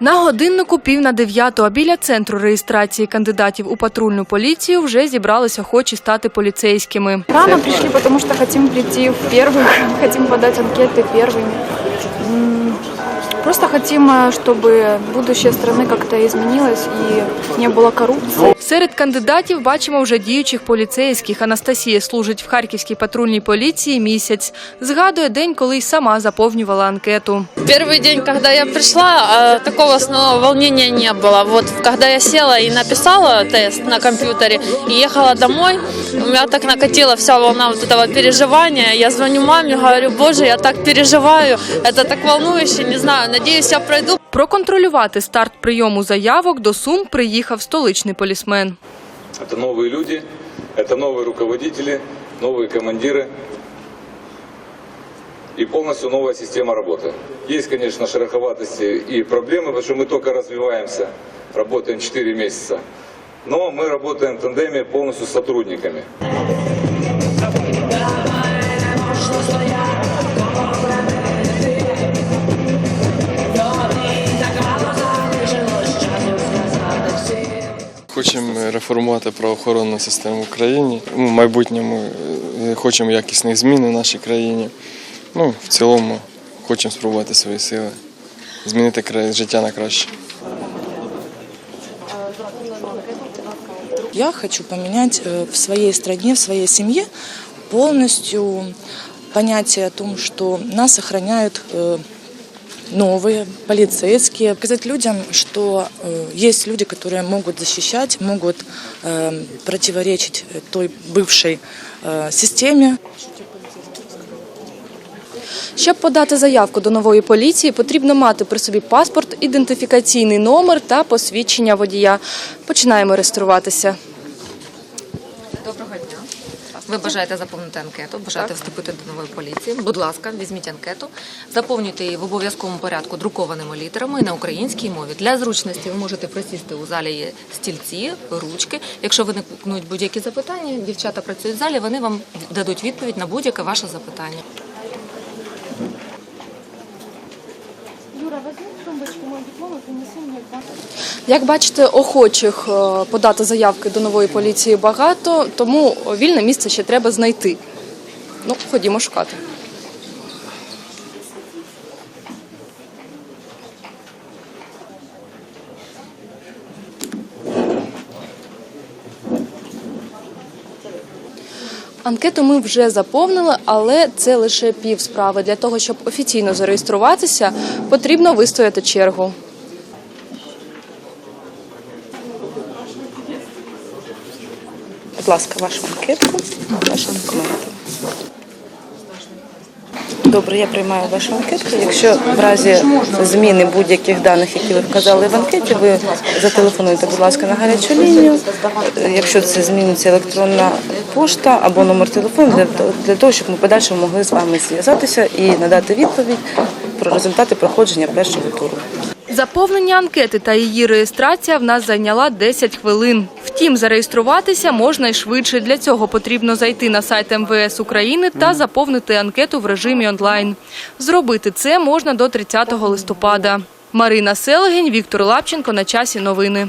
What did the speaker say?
На годиннику пів на дев'яту, а біля центру реєстрації кандидатів у патрульну поліцію вже зібралися охочі стати поліцейськими. Рано пришли, потому что хотим прийти в первый, хотим подать анкеты первыми. М, Просто хотим, э, чтобы будущее страны как-то изменилось и не было коррупции. Серед кандидатів бачимо вже діючих поліцейських. Анастасія служить в Харківській патрульній поліції місяць. Згадує день, коли й сама заповнювала анкету. Первый день, когда я пришла, а, такого основного волнения не было. Вот когда я села и написала тест на компьютере и ехала домой, у меня так накатила вся волна вот этого переживания. Я звоню маме, говорю, боже, я так переживаю, это так волнующе, не знаю, надеюсь, я пройду. Проконтролювати старт прийому заявок до Сум приїхав столичний полісмен. Это новые люди, это новые руководители, новые командиры и полностью новая система работы. Есть, конечно, шероховатости и проблемы, потому что мы только развиваемся, работаем 4 месяца. Но мы работаем в тандеме полностью с сотрудниками. Хочемо реформувати правоохоронну систему в країні. Ну, В майбутньому е, хочемо якісних змін у нашій країні. Ну, в цілому хочемо спробувати свої сили, змінити життя на краще. Я хочу поменять э, в своей стране, в своей семье полностью понятие о том, что нас охраняют э, новые полицейские. Сказать людям, что э, есть люди, которые могут защищать, могут э, противоречить э, той бывшей э, системе. Щоб подати заявку до нової поліції, потрібно мати при собі паспорт, ідентифікаційний номер та посвідчення водія. Починаємо реєструватися. Доброго дня. Ви бажаєте заповнити анкету, бажаєте вступити до нової поліції. Будь ласка, візьміть анкету, заповнюйте її в обов'язковому порядку друкованими літерами на українській мові. Для зручності ви можете присісти у залі є стільці, ручки. Якщо виникнуть будь-які запитання, дівчата працюють в залі, вони вам дадуть відповідь на будь-яке ваше запитання. Як бачите, охочих е, подати заявки до нової поліції багато, тому вільне місце ще треба знайти. Ну, ходімо шукати. Анкету ми вже заповнили, але це лише пів справи. Для того, щоб офіційно зареєструватися, потрібно вистояти чергу. Будь ласка, вашу анкетку, ваші документи. Добре, я приймаю вашу анкету. Якщо в разі зміни будь-яких даних, які ви вказали в анкеті, ви зателефонуйте, будь ласка, на гарячу лінію. Якщо це зміниться електронна пошта або номер телефону, для, того- щоб ми подальше могли з вами зв'язатися і надати відповідь про результати проходження першого туру. Заповнення анкети та її реєстрація в нас зайняла 10 хвилин. Втім, зареєструватися можна й швидше. Для цього потрібно зайти на сайт МВС України та заповнити анкету в режимі онлайн. Зробити це можна до 30 листопада. Марина Селегень, Віктор Лапченко. На часі новини.